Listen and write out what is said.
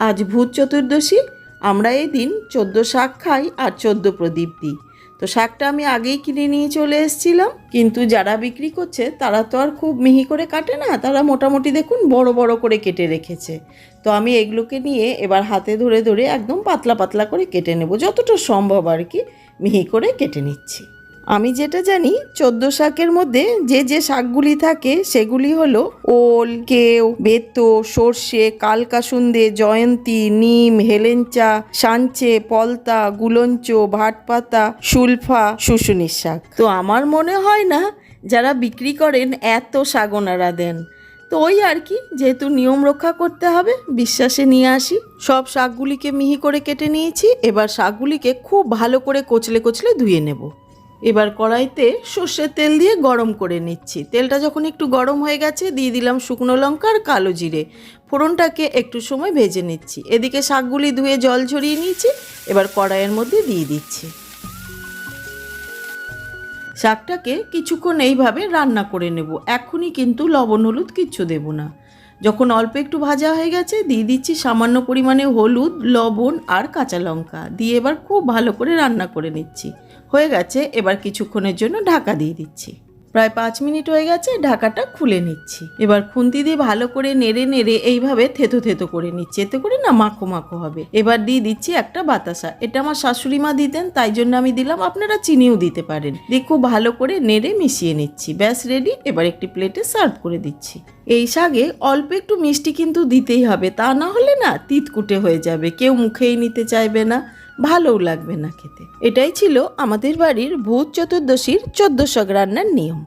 আজ ভূত চতুর্দশী, আমরা এই দিন চোদ্দ শাক খাই আর চোদ্দ প্রদীপ দিই। তো শাকটা আমি আগেই কিনে নিয়ে চলে এসেছিলাম, কিন্তু যারা বিক্রি করছে, তারা তো আর খুব মিহি করে কাটে না, তারা মোটামুটি দেখুন বড় বড় করে কেটে রেখেছে। তো আমি এগুলোকে নিয়ে এবার হাতে ধরে ধরে একদম পাতলা পাতলা করে কেটে নেব, যতটা সম্ভব আর কি মিহি করে কেটে নিচ্ছি। আমি যেটা জানি, চোদ্দ শাকের মধ্যে যে যে শাকগুলি থাকে, সেগুলি হলো ওল, কেউ, বেতো, সর্ষে, কালকাসুন্দে, জয়ন্তী, নিম, হেলেঞ্চা, সাঞ্চে, পলতা, গুলঞ্চ, ভাটপাতা, সুলফা, শুশুনির শাক। তো আমার মনে হয় না যারা বিক্রি করেন এত শাক ওনারা দেন। তো ওই আর কি, যেহেতু নিয়ম রক্ষা করতে হবে, বিশ্বাসে নিয়ে আসি। সব শাকগুলিকে মিহি করে কেটে নিয়েছি, এবার শাকগুলিকে খুব ভালো করে কচলে কচলে ধুয়ে নেব। এবার কড়াইতে সর্ষের তেল দিয়ে গরম করে নিচ্ছি। তেলটা যখন একটু গরম হয়ে গেছে, দিয়ে দিলাম শুকনো লঙ্কা আর কালো জিরে। ফোড়নটাকে একটু সময় ভেজে নিচ্ছি। এদিকে শাকগুলি ধুয়ে জল ঝরিয়ে নিয়েছি, এবার কড়াইয়ের মধ্যে দিয়ে দিচ্ছি। শাকটাকে কিছুক্ষণ এইভাবে রান্না করে নেব। এখনই কিন্তু লবণ হলুদ কিচ্ছু দেব না। যখন অল্প একটু ভাজা হয়ে গেছে, দিয়ে দিচ্ছি সামান্য পরিমাণে হলুদ, লবণ আর কাঁচা লঙ্কা। দিয়ে এবার খুব ভালো করে রান্না করে নিচ্ছি। হয়ে গেছে, এবার কিছুক্ষণের জন্য ঢাকা দিয়ে দিচ্ছি। প্রায় পাঁচ মিনিট হয়ে গেছে, ঢাকাটা খুলে নিচ্ছি। এবার খুন্তি দিয়ে ভালো করে নেড়ে নেড়ে এইভাবে থেতো থেতো করে নিচ্ছি। এতে করে না মাখো মাখো হবে। এবার দিয়ে দিচ্ছি একটা বাতাসা। এটা আমার শাশুড়ি মা দিতেন, তাই জন্য আমি দিলাম, আপনারা চিনিও দিতে পারেন। দিয়ে খুব ভালো করে নেড়ে মিশিয়ে নিচ্ছি। ব্যাস রেডি এবার একটি প্লেটে সার্ভ করে দিচ্ছি। এই শাকে অল্প একটু মিষ্টি কিন্তু দিতেই হবে। তা না হলে না তিতকুটে হয়ে যাবে। কেউ মুখেই নিতে চাইবে না। ভালোও লাগবে না খেতে। এটাই ছিল আমাদের বাড়ির ভূত চতুর্দশীর চোদ্দশক রান্নার নিয়ম।